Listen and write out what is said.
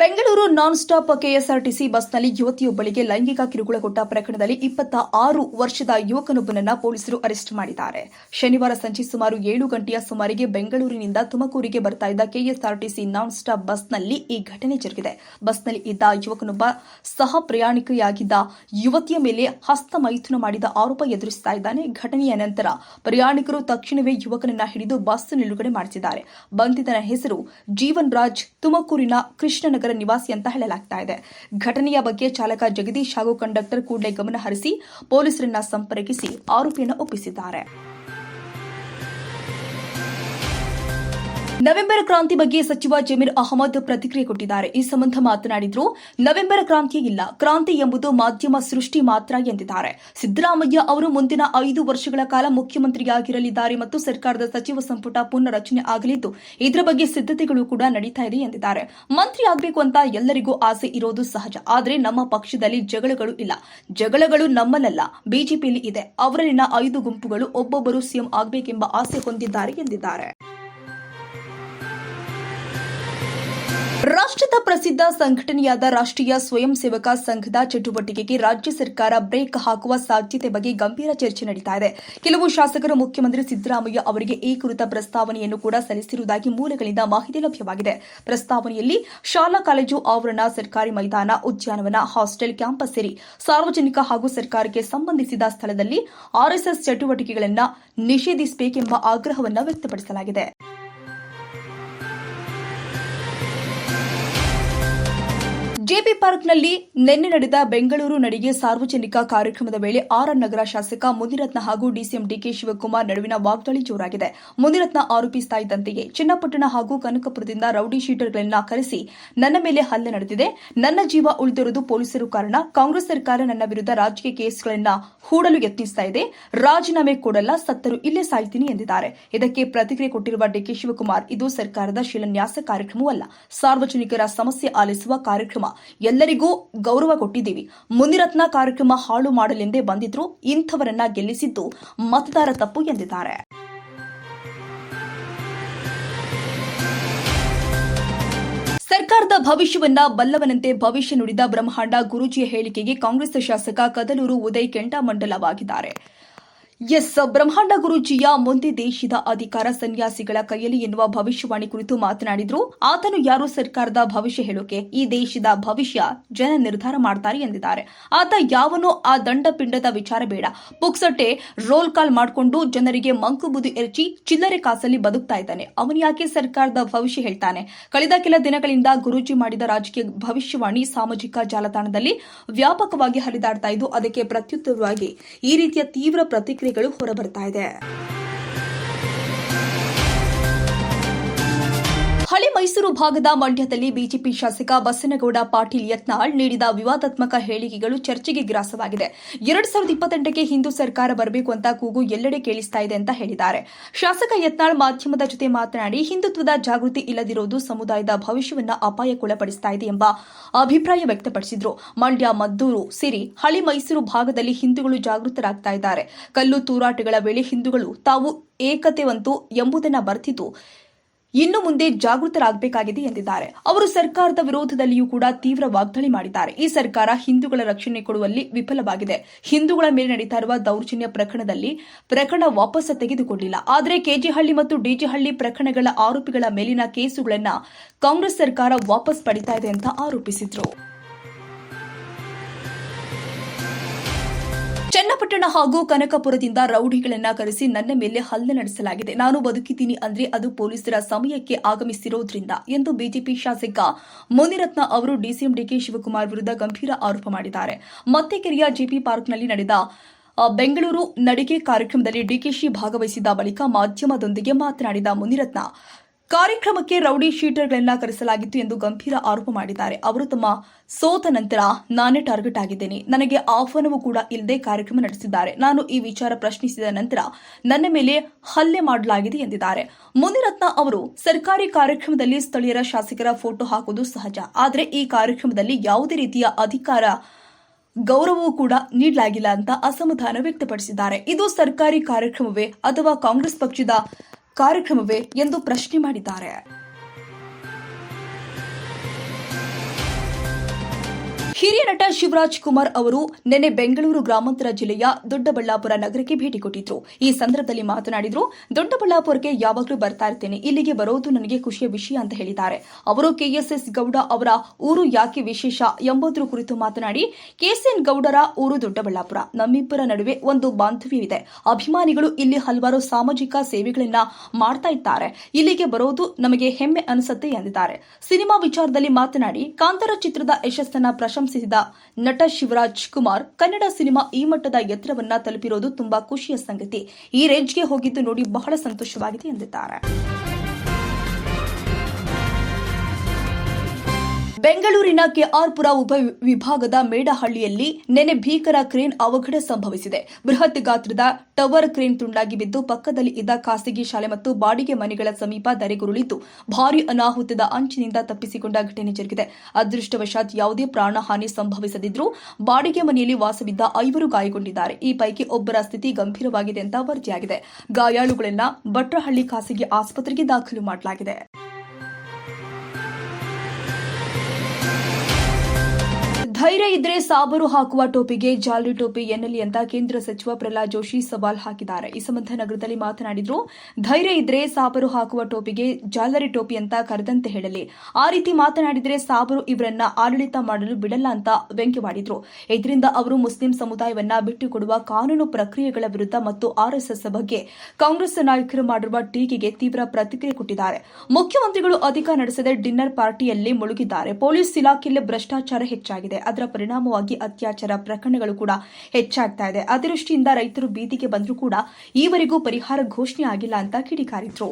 Bengaluru non stop KSRTC ಬಸ್ನಲ್ಲಿ ಯುವತಿಯೊಬ್ಬಳಿಗೆ ಲೈಂಗಿಕ ಕಿರುಕುಳ ಕೊಟ್ಟ ಪ್ರಕರಣದಲ್ಲಿ ಇಪ್ಪತ್ತ ಆರು ವರ್ಷದ ಯುವಕನೊಬ್ಬನನ್ನ ಪೊಲೀಸರು ಅರೆಸ್ಟ್ ಮಾಡಿದ್ದಾರೆ. ಶನಿವಾರ ಸಂಜೆ ಸುಮಾರು ಏಳು ಗಂಟೆಯ ಸುಮಾರಿಗೆ ಬೆಂಗಳೂರಿನಿಂದ ತುಮಕೂರಿಗೆ ಬರ್ತಾ ಇದ್ದ ಕೆಎಸ್ಆರ್ಟಿಸಿ ನಾನ್ ಸ್ಟಾಪ್ ಬಸ್ನಲ್ಲಿ ಈ ಘಟನೆ ಜರುಗಿದೆ. ಬಸ್ನಲ್ಲಿ ಇದ್ದ ಯುವಕನೊಬ್ಬ ಸಹ ಪ್ರಯಾಣಿಕೆಯಾಗಿದ್ದ ಯುವತಿಯ ಮೇಲೆ ಹಸ್ತ ಮೈಥುನ ಮಾಡಿದ ಆರೋಪ ಎದುರಿಸ್ತಾ ಇದ್ದಾನೆ. ಘಟನೆಯ ನಂತರ ಪ್ರಯಾಣಿಕರು ತಕ್ಷಣವೇ ಯುವಕನನ್ನ ಹಿಡಿದು ಬಸ್ ನಿಲುಗಡೆ ಮಾಡಿಸಿದ್ದಾರೆ. ಬಂಧಿತನ ಹೆಸರು ಜೀವನ್ ರಾಜ್ ತುಮಕೂರಿನ ಕೃಷ್ಣನಗರ ನಿವಾಸಿ ಅಂತ ಹೇಳಲಾಗ್ತಾ ಇದೆ. ಘಟನೆಯ ಬಗ್ಗೆ ಚಾಲಕ ಜಗದೀಶ್ ಹಾಗೂ ಕಂಡಕ್ಟರ್ ಕೂಡಲೇ ಗಮನ ಹರಿಸಿ ಪೊಲೀಸರನ್ನ ಸಂಪರ್ಕಿಸಿ ಆರೋಪಿಯನ್ನು ಒಪ್ಪಿಸಿದ್ದಾರೆ. ನವೆಂಬರ್ ಕ್ರಾಂತಿ ಬಗ್ಗೆ ಸಚಿವ ಜಮೀರ್ ಅಹಮದ್ ಪ್ರತಿಕ್ರಿಯೆ ಕೊಟ್ಟಿದ್ದಾರೆ. ಈ ಸಂಬಂಧ ಮಾತನಾಡಿದ್ರು, ನವೆಂಬರ್ ಕ್ರಾಂತಿ ಇಲ್ಲ, ಕ್ರಾಂತಿ ಎಂಬುದು ಮಾಧ್ಯಮ ಸೃಷ್ಟಿ ಮಾತ್ರ ಎಂದಿದ್ದಾರೆ. ಸಿದ್ದರಾಮಯ್ಯ ಅವರು ಮುಂದಿನ ಐದು ವರ್ಷಗಳ ಕಾಲ ಮುಖ್ಯಮಂತ್ರಿಯಾಗಿರಲಿದ್ದಾರೆ ಮತ್ತು ಸರ್ಕಾರದ ಸಚಿವ ಸಂಪುಟ ಪುನರ್ರಚನೆ ಆಗಲಿದ್ದು, ಇದರ ಬಗ್ಗೆ ಸಿದ್ಧತೆಗಳು ಕೂಡ ನಡೀತಾ ಇದೆ ಎಂದಿದ್ದಾರೆ. ಮಂತ್ರಿ ಆಗಬೇಕು ಅಂತ ಎಲ್ಲರಿಗೂ ಆಸೆ ಇರೋದು ಸಹಜ. ಆದರೆ ನಮ್ಮ ಪಕ್ಷದಲ್ಲಿ ಜಗಳಗಳು ಇಲ್ಲ. ಜಗಳಗಳು ನಮ್ಮಲ್ಲಲ್ಲ, ಬಿಜೆಪಿಯಲ್ಲಿ ಇದೆ. ಅವರಲ್ಲಿನ ಐದು ಗುಂಪುಗಳು ಒಬ್ಬೊಬ್ಬರು ಸಿಎಂ ಆಗಬೇಕೆಂಬ ಆಸೆ ಹೊಂದಿದ್ದಾರೆ ಎಂದಿದ್ದಾರೆ. ರಾಷ್ಟ್ರದ ಪ್ರಸಿದ್ಧ ಸಂಘಟನೆಯಾದ ರಾಷ್ಟ್ರೀಯ ಸ್ವಯಂ ಸೇವಕ ಸಂಘದ ಚಟುವಟಿಕೆಗೆ ರಾಜ್ಯ ಸರ್ಕಾರ ಬ್ರೇಕ್ ಹಾಕುವ ಸಾಧ್ಯತೆ ಬಗ್ಗೆ ಗಂಭೀರ ಚರ್ಚೆ ನಡೀತಾ ಇದೆ. ಕೆಲವು ಶಾಸಕರು, ಮುಖ್ಯಮಂತ್ರಿ ಸಿದ್ದರಾಮಯ್ಯ ಅವರಿಗೆ ಈ ಕುರಿತ ಪ್ರಸ್ತಾವನೆಯನ್ನು ಕೂಡ ಸಲ್ಲಿಸಿರುವುದಾಗಿ ಮೂಲಗಳಿಂದ ಮಾಹಿತಿ ಲಭ್ಯವಾಗಿದೆ. ಪ್ರಸ್ತಾವನೆಯಲ್ಲಿ ಶಾಲಾ ಕಾಲೇಜು ಆವರಣ, ಸರ್ಕಾರಿ ಮೈದಾನ, ಉದ್ಯಾನವನ, ಹಾಸ್ಟೆಲ್, ಕ್ಯಾಂಪಸ್ ಸೇರಿ ಸಾರ್ವಜನಿಕ ಹಾಗೂ ಸರ್ಕಾರಕ್ಕೆ ಸಂಬಂಧಿಸಿದ ಸ್ಥಳದಲ್ಲಿ ಆರ್ಎಸ್ಎಸ್ ಚಟುವಟಿಕೆಗಳನ್ನು ನಿಷೇಧಿಸಬೇಕೆಂಬ ಆಗ್ರಹವನ್ನು ವ್ಯಕ್ತಪಡಿಸಲಾಗಿದೆ. ಜೆಪಿ ಪಾರ್ಕ್ನಲ್ಲಿ ನಿನ್ನೆ ನಡೆದ ಬೆಂಗಳೂರು ನಡಿಗೆ ಸಾರ್ವಜನಿಕ ಕಾರ್ಯಕ್ರಮದ ವೇಳೆ ಆರ್ ನಗರ ಶಾಸಕ ಮುನಿರತ್ನ ಹಾಗೂ ಡಿಸಿಎಂ ಡಿಕೆ ಶಿವಕುಮಾರ್ ನಡುವಿನ ವಾಗ್ದಾಳಿ ಜೋರಾಗಿದೆ. ಮುನಿರತ್ನ ಆರೋಪಿಸ್ತಾ ಇದ್ದಂತೆಯೇ ಚಿನ್ನಪಟ್ಟಣ ಹಾಗೂ ಕನಕಪುರದಿಂದ ರೌಡಿ ಶೀಟರ್ಗಳನ್ನ ಕರೆಸಿ ನನ್ನ ಮೇಲೆ ಹಲ್ಲೆ ನಡೆದಿದೆ. ನನ್ನ ಜೀವ ಉಳಿದಿರುವುದು ಪೊಲೀಸರು ಕಾರಣ. ಕಾಂಗ್ರೆಸ್ ಸರ್ಕಾರ ನನ್ನ ವಿರುದ್ಧ ರಾಜಕೀಯ ಕೇಸ್ಗಳನ್ನ ಹೂಡಲು ಯತ್ನಿಸ್ತಾ ಇದೆ. ರಾಜೀನಾಮೆ ಕೊಡಲ್ಲ, ಸತ್ತರು ಇಲ್ಲೇ ಸಾಯ್ತೀನಿ ಎಂದಿದ್ದಾರೆ. ಇದಕ್ಕೆ ಪ್ರತಿಕ್ರಿಯೆ ಕೊಟ್ಟಿರುವ ಡಿಕೆ ಶಿವಕುಮಾರ್, ಇದು ಸರ್ಕಾರದ ಶಿಲಾನ್ಯಾಸ ಕಾರ್ಯಕ್ರಮವಲ್ಲ. ಸಾರ್ವಜನಿಕರ ಸಮಸ್ಯೆ ಆಲಿಸುವ ಕಾರ್ಯಕ್ರಮ. ಎಲ್ಲರಿಗೂ ಗೌರವ ಕೊಟ್ಟಿದ್ದೀವಿ. ಮುನಿರತ್ನ ಕಾರ್ಯಕ್ರಮ ಹಾಳು ಮಾಡಲೆಂದೇ ಬಂದಿದ್ರು ಇಂಥವರನ್ನ ಗೆಲ್ಲಿಸಿದ್ದು ಮತದಾರ ತಪ್ಪು ಎಂದಿದ್ದಾರೆ. ಸರ್ಕಾರದ ಭವಿಷ್ಯವನ್ನ ಬಲ್ಲವನಂತೆ ಭವಿಷ್ಯ ನುಡಿದ ಬ್ರಹ್ಮಾಂಡ ಗುರೂಜಿಯ ಹೇಳಿಕೆಗೆ ಕಾಂಗ್ರೆಸ್ ಶಾಸಕ ಕದಲೂರು ಉದಯ್ ಕೆಂಡಾಮಂಡಲವಾಗಿದ್ದಾರೆ ಎಸ್ ಬ್ರಹ್ಮಾಂಡ ಗುರೂಜಿಯ ಮುಂದೆ ದೇಶದ ಅಧಿಕಾರ ಸನ್ಯಾಸಿಗಳ ಕೈಯಲ್ಲಿ ಎನ್ನುವ ಭವಿಷ್ಯವಾಣಿ ಕುರಿತು ಮಾತನಾಡಿದ್ರು. ಆತನು ಯಾರು ಸರ್ಕಾರದ ಭವಿಷ್ಯ ಹೇಳೋಕೆ, ಈ ದೇಶದ ಭವಿಷ್ಯ ಜನ ನಿರ್ಧಾರ ಮಾಡ್ತಾರೆ ಎಂದಿದ್ದಾರೆ. ಆತ ಯಾವನು ಆ ದಂಡಪಿಂಡದ ವಿಚಾರ ಬೇಡ. ಪುಕ್ಸಟ್ಟೆ ರೋಲ್ ಕಾಲ್ ಮಾಡಿಕೊಂಡು ಜನರಿಗೆ ಮಂಕು ಬುದ್ಧಿ ಎರಚಿ ಚಿಲ್ಲರೆ ಕಾಸಲ್ಲಿ ಬದುಕ್ತಾ ಇದ್ದಾನೆ. ಅವನು ಯಾಕೆ ಸರ್ಕಾರದ ಭವಿಷ್ಯ ಹೇಳ್ತಾನೆ? ಕಳೆದ ಕೆಲ ದಿನಗಳಿಂದ ಗುರೂಜಿ ಮಾಡಿದ ರಾಜಕೀಯ ಭವಿಷ್ಯವಾಣಿ ಸಾಮಾಜಿಕ ಜಾಲತಾಣದಲ್ಲಿ ವ್ಯಾಪಕವಾಗಿ ಹರಿದಾಡ್ತಾ ಇದ್ದು, ಅದಕ್ಕೆ ಪ್ರತ್ಯುತ್ತರವಾಗಿ ಈ ರೀತಿಯ ತೀವ್ರ ಪ್ರತಿಕ್ರಿಯೆಗಳು ಹೊರಬರ್ತಾ ಇದೆ. ಮೈಸೂರು ಭಾಗದ ಮಂಡ್ಯದಲ್ಲಿ ಬಿಜೆಪಿ ಶಾಸಕ ಬಸನಗೌಡ ಪಾಟೀಲ್ ಯತ್ನಾಳ್ ನೀಡಿದ ವಿವಾದಾತ್ಮಕ ಹೇಳಿಕೆಗಳು ಚರ್ಚೆಗೆ ಗ್ರಾಸವಾಗಿದೆ. ಎರಡ್ ಸಾವಿರದ ಇಪ್ಪತ್ತೆಂಟಕ್ಕೆ ಹಿಂದೂ ಸರ್ಕಾರ ಬರಬೇಕು ಅಂತ ಕೂಗು ಎಲ್ಲೆಡೆ ಕೇಳಿಸ್ತಾ ಇದೆ ಅಂತ ಹೇಳಿದ್ದಾರೆ. ಶಾಸಕ ಯತ್ನಾಳ್ ಮಾಧ್ಯಮದ ಜೊತೆ ಮಾತನಾಡಿ, ಹಿಂದುತ್ವದ ಜಾಗೃತಿ ಇಲ್ಲದಿರುವುದು ಸಮುದಾಯದ ಭವಿಷ್ಯವನ್ನ ಅಪಾಯಕ್ಕೊಳಪಡಿಸ್ತಾ ಇದೆ ಎಂಬ ಅಭಿಪ್ರಾಯ ವ್ಯಕ್ತಪಡಿಸಿದ್ರು. ಮಂಡ್ಯ, ಮದ್ದೂರು ಸಿರಿ ಹಳಿ ಮೈಸೂರು ಭಾಗದಲ್ಲಿ ಹಿಂದೂಗಳು ಜಾಗೃತರಾಗ್ತಾ ಇದ್ದಾರೆ. ಕಲ್ಲು ತೂರಾಟಗಳ ವೇಳೆ ಹಿಂದೂಗಳು ತಾವು ಏಕತೆವಂತು ಎಂಬುದನ್ನ ಬರ್ತಿದ್ದು ಇನ್ನು ಮುಂದೆ ಜಾಗೃತರಾಗಬೇಕಾಗಿದೆ ಎಂದಿದ್ದಾರೆ. ಅವರು ಸರ್ಕಾರದ ವಿರೋಧದಲ್ಲಿಯೂ ಕೂಡ ತೀವ್ರ ವಾಗ್ದಾಳಿ ಮಾಡಿದ್ದಾರೆ. ಈ ಸರ್ಕಾರ ಹಿಂದೂಗಳ ರಕ್ಷಣೆ ಕೊಡುವಲ್ಲಿ ವಿಫಲವಾಗಿದೆ. ಹಿಂದೂಗಳ ಮೇಲೆ ನಡೀತಾ ಇರುವ ದೌರ್ಜನ್ಯ ಪ್ರಕರಣದಲ್ಲಿ ಪ್ರಕರಣ ವಾಪಸ್ ತೆಗೆದುಕೊಂಡಿಲ್ಲ. ಆದರೆ ಕೆಜಿಹಳ್ಳಿ ಮತ್ತು ಡಿಜಿಹಳ್ಳಿ ಪ್ರಕರಣಗಳ ಆರೋಪಿಗಳ ಮೇಲಿನ ಕೇಸುಗಳನ್ನು ಕಾಂಗ್ರೆಸ್ ಸರ್ಕಾರ ವಾಪಸ್ ಪಡಿತಾ ಇದೆ ಅಂತ ಆರೋಪಿಸಿದ್ರು. ಚನ್ನಪಟ್ಟಣ ಹಾಗೂ ಕನಕಪುರದಿಂದ ರೌಡಿಗಳನ್ನ ಕರೆಸಿ ನನ್ನ ಮೇಲೆ ಹಲ್ಲೆ ನಡೆಸಲಾಗಿದೆ. ನಾನು ಬದುಕಿದ್ದೀನಿ ಅಂದ್ರೆ ಅದು ಪೊಲೀಸರ ಸಮಯಕ್ಕೆ ಆಗಮಿಸಿರೋದ್ರಿಂದ ಎಂದು ಬಿಜೆಪಿ ಶಾಸಕ ಮುನಿರತ್ನ ಅವರು ಡಿಸಿಎಂ ಡಿಕೆ ಶಿವಕುಮಾರ್ ವಿರುದ್ಧ ಗಂಭೀರ ಆರೋಪ ಮಾಡಿದ್ದಾರೆ. ಮತ್ತೆಕೆರೆಯ ಜೆಪಿ ಪಾರ್ಕ್ನಲ್ಲಿ ನಡೆದ ಬೆಂಗಳೂರು ನಡಿಗೆ ಕಾರ್ಯಕ್ರಮದಲ್ಲಿ ಡಿಕೆಶಿ ಭಾಗವಹಿಸಿದ ಬಳಿಕ ಮಾಧ್ಯಮದೊಂದಿಗೆ ಮಾತನಾಡಿದ ಮುನಿರತ್ನ ಕಾರ್ಯಕ್ರಮಕ್ಕೆ ರೌಡಿ ಶೀಟರ್ಗಳನ್ನ ಕರೆಸಲಾಗಿತ್ತು ಎಂದು ಗಂಭೀರ ಆರೋಪ ಮಾಡಿದ್ದಾರೆ. ಅವರು ತಮ್ಮ ಸೋತ ನಂತರ ನಾನೇ ಟಾರ್ಗೆಟ್ ಆಗಿದ್ದೇನೆ. ನನಗೆ ಆಹ್ವಾನವೂ ಕೂಡ ಇಲ್ಲದೆ ಕಾರ್ಯಕ್ರಮ ನಡೆಸಿದ್ದಾರೆ. ನಾನು ಈ ವಿಚಾರ ಪ್ರಶ್ನಿಸಿದ ನಂತರ ನನ್ನ ಮೇಲೆ ಹಲ್ಲೆ ಮಾಡಲಾಗಿದೆ ಎಂದಿದ್ದಾರೆ. ಮುನಿರತ್ನ ಅವರು ಸರ್ಕಾರಿ ಕಾರ್ಯಕ್ರಮದಲ್ಲಿ ಸ್ಥಳೀಯರ ಶಾಸಕರ ಫೋಟೋ ಹಾಕುವುದು ಸಹಜ. ಆದರೆ ಈ ಕಾರ್ಯಕ್ರಮದಲ್ಲಿ ಯಾವುದೇ ರೀತಿಯ ಅಧಿಕಾರ, ಗೌರವವೂ ಕೂಡ ನೀಡಲಾಗಿಲ್ಲ ಅಂತ ಅಸಮಾಧಾನ ವ್ಯಕ್ತಪಡಿಸಿದ್ದಾರೆ. ಇದು ಸರ್ಕಾರಿ ಕಾರ್ಯಕ್ರಮವೇ ಅಥವಾ ಕಾಂಗ್ರೆಸ್ ಪಕ್ಷದ ಕಾರ್ಯಕ್ರಮವೇ ಎಂದು ಪ್ರಶ್ನೆ ಮಾಡಿದ್ದಾರೆ. ಹಿರಿಯ ನಟ ಶಿವರಾಜ್ ಕುಮಾರ್ ಅವರು ನಿನ್ನೆ ಬೆಂಗಳೂರು ಗ್ರಾಮಾಂತರ ಜಿಲ್ಲೆಯ ದೊಡ್ಡಬಳ್ಳಾಪುರ ನಗರಕ್ಕೆ ಭೇಟಿ ಕೊಟ್ಟಿದ್ರು. ಈ ಸಂದರ್ಭದಲ್ಲಿ ಮಾತನಾಡಿದ್ರು, ದೊಡ್ಡಬಳ್ಳಾಪುರಕ್ಕೆ ಯಾವಾಗಲೂ ಬರ್ತಾ ಇರ್ತೇನೆ. ಇಲ್ಲಿಗೆ ಬರೋದು ನನಗೆ ಖುಷಿಯ ವಿಷಯ ಅಂತ ಹೇಳಿದ್ದಾರೆ. ಅವರು ಕೆಎಸ್ಎಸ್ ಗೌಡ ಅವರ ಊರು ಯಾಕೆ ವಿಶೇಷ ಎಂಬುದರ ಕುರಿತು ಮಾತನಾಡಿ, ಕೆಎಸ್ಎನ್ ಗೌಡರ ಊರು ದೊಡ್ಡಬಳ್ಳಾಪುರ. ನಮ್ಮಿಬ್ಬರ ನಡುವೆ ಒಂದು ಬಾಂಧವ್ಯವಿದೆ ಅಭಿಮಾನಿಗಳು ಇಲ್ಲಿ ಹಲವಾರು ಸಾಮಾಜಿಕ ಸೇವೆಗಳನ್ನ ಮಾಡ್ತಾ ಇದ್ದಾರೆ. ಇಲ್ಲಿಗೆ ಬರೋದು ನಮಗೆ ಹೆಮ್ಮೆ ಅನಿಸುತ್ತೆ ಎಂದಿದ್ದಾರೆ. ಸಿನಿಮಾ ವಿಚಾರದಲ್ಲಿ ಮಾತನಾಡಿ, ಕಾಂತಾರ ಚಿತ್ರದ ಯಶಸ್ಸನ್ನ ಪ್ರಶಂಸಿಸಿದ ನಟ ಶಿವರಾಜ್ ಕುಮಾರ್ ಕನ್ನಡ ಸಿನಿಮಾ ಈ ಮಟ್ಟದ ಎತ್ತರವನ್ನ ತಲುಪಿರೋದು ತುಂಬಾ ಖುಷಿಯ ಸಂಗತಿ. ಈ ರೇಂಜ್ಗೆ ಹೋಗಿದ್ದು ನೋಡಿ ಬಹಳ ಸಂತೋಷವಾಗಿದೆ ಎಂದಿದ್ದಾರೆ. ಬೆಂಗಳೂರಿನ ಕೆಆರ್ಪುರ ಉಪ ವಿಭಾಗದ ಮೇಡಹಳ್ಳಿಯಲ್ಲಿ ನೆನೆ ಭೀಕರ ಕ್ರೇನ್ ಅವಘಡ ಸಂಭವಿಸಿದೆ. ಬೃಹತ್ ಗಾತ್ರದ ಟವರ್ ಕ್ರೇನ್ ತುಂಡಾಗಿ ಬಿದ್ದು ಪಕ್ಕದಲ್ಲಿ ಇದ್ದ ಖಾಸಗಿ ಶಾಲೆ ಮತ್ತು ಬಾಡಿಗೆ ಮನೆಗಳ ಸಮೀಪ ಧರೆಗುರುಳಿದ್ದು ಭಾರೀ ಅನಾಹುತದ ಅಂಚಿನಿಂದ ತಪ್ಪಿಸಿಕೊಂಡ ಘಟನೆ ಜರುಗಿದೆ. ಅದೃಷ್ಟವಶಾತ್ ಯಾವುದೇ ಪ್ರಾಣಹಾನಿ ಸಂಭವಿಸದಿದ್ರೂ ಬಾಡಿಗೆ ಮನೆಯಲ್ಲಿ ವಾಸವಿದ್ದ ಐವರು ಗಾಯಗೊಂಡಿದ್ದಾರೆ. ಈ ಪೈಕಿ ಒಬ್ಬರ ಸ್ಥಿತಿ ಗಂಭೀರವಾಗಿದೆ ಅಂತ ವರದಿಯಾಗಿದೆ. ಗಾಯಾಳುಗಳನ್ನ ಭಟ್ರಹಳ್ಳಿ ಖಾಸಗಿ ಆಸ್ಪತ್ರೆಗೆ ದಾಖಲು ಮಾಡಲಾಗಿದೆ. ಧೈರ್ಯ ಇದ್ರೆ ಸಾಬರು ಹಾಕುವ ಟೋಪಿಗೆ ಜಾಲರಿ ಟೋಪಿ ಎನ್ನಲಿ ಅಂತ ಕೇಂದ್ರ ಸಚಿವ ಪ್ರಹ್ಲಾದ್ ಜೋಶಿ ಸವಾಲ್ ಹಾಕಿದ್ದಾರೆ. ಈ ಸಂಬಂಧ ನಗರದಲ್ಲಿ ಮಾತನಾಡಿದ್ರು, ಧೈರ್ಯ ಇದ್ರೆ ಸಾಬರು ಹಾಕುವ ಟೋಪಿಗೆ ಜಾಲರಿ ಟೋಪಿ ಅಂತ ಕರೆದಂತೆ ಹೇಳಲಿ. ಆ ರೀತಿ ಮಾತನಾಡಿದ್ರೆ ಸಾಬರು ಇವರನ್ನ ಆಡಳಿತ ಮಾಡಲು ಬಿಡಲ್ಲ ಅಂತ ವ್ಯಂಗ್ಯವಾಡಿದ್ರು ಇದರಿಂದ ಅವರು ಮುಸ್ಲಿಂ ಸಮುದಾಯವನ್ನ ಬಿಟ್ಟುಕೊಡುವ ಕಾನೂನು ಪ್ರಕ್ರಿಯೆಗಳ ವಿರುದ್ಧ ಮತ್ತು ಆರ್ಎಸ್ಎಸ್ ಬಗ್ಗೆ ಕಾಂಗ್ರೆಸ್ ನಾಯಕರು ಮಾಡಿರುವ ಟೀಕೆಗೆ ತೀವ್ರ ಪ್ರತಿಕ್ರಿಯೆ ಕೊಟ್ಟಿದ್ದಾರೆ. ಮುಖ್ಯಮಂತ್ರಿಗಳು ಅಧಿಕ ನಡೆಸದೆ ಡಿನ್ನರ್ ಪಾರ್ಟಿಯಲ್ಲಿ ಮುಳುಗಿದ್ದಾರೆ. ಪೊಲೀಸ್ ಇಲಾಖೆಯಲ್ಲಿ ಭ್ರಷ್ಟಾಚಾರ ಹೆಚ್ಚಾಗಿದೆ. ಅದರ ಪರಿಣಾಮವಾಗಿ ಅತ್ಯಾಚಾರ ಪ್ರಕರಣಗಳು ಕೂಡ ಹೆಚ್ಚಾಗ್ತಾ ಇದೆ. ಅತಿವೃಷ್ಟಿಯಿಂದ ರೈತರು ಬೀದಿಗೆ ಬಂದರೂ ಕೂಡ ಈವರೆಗೂ ಪರಿಹಾರ ಘೋಷಣೆ ಆಗಿಲ್ಲ ಅಂತ ಕಿಡಿಕಾರಿದ್ರು.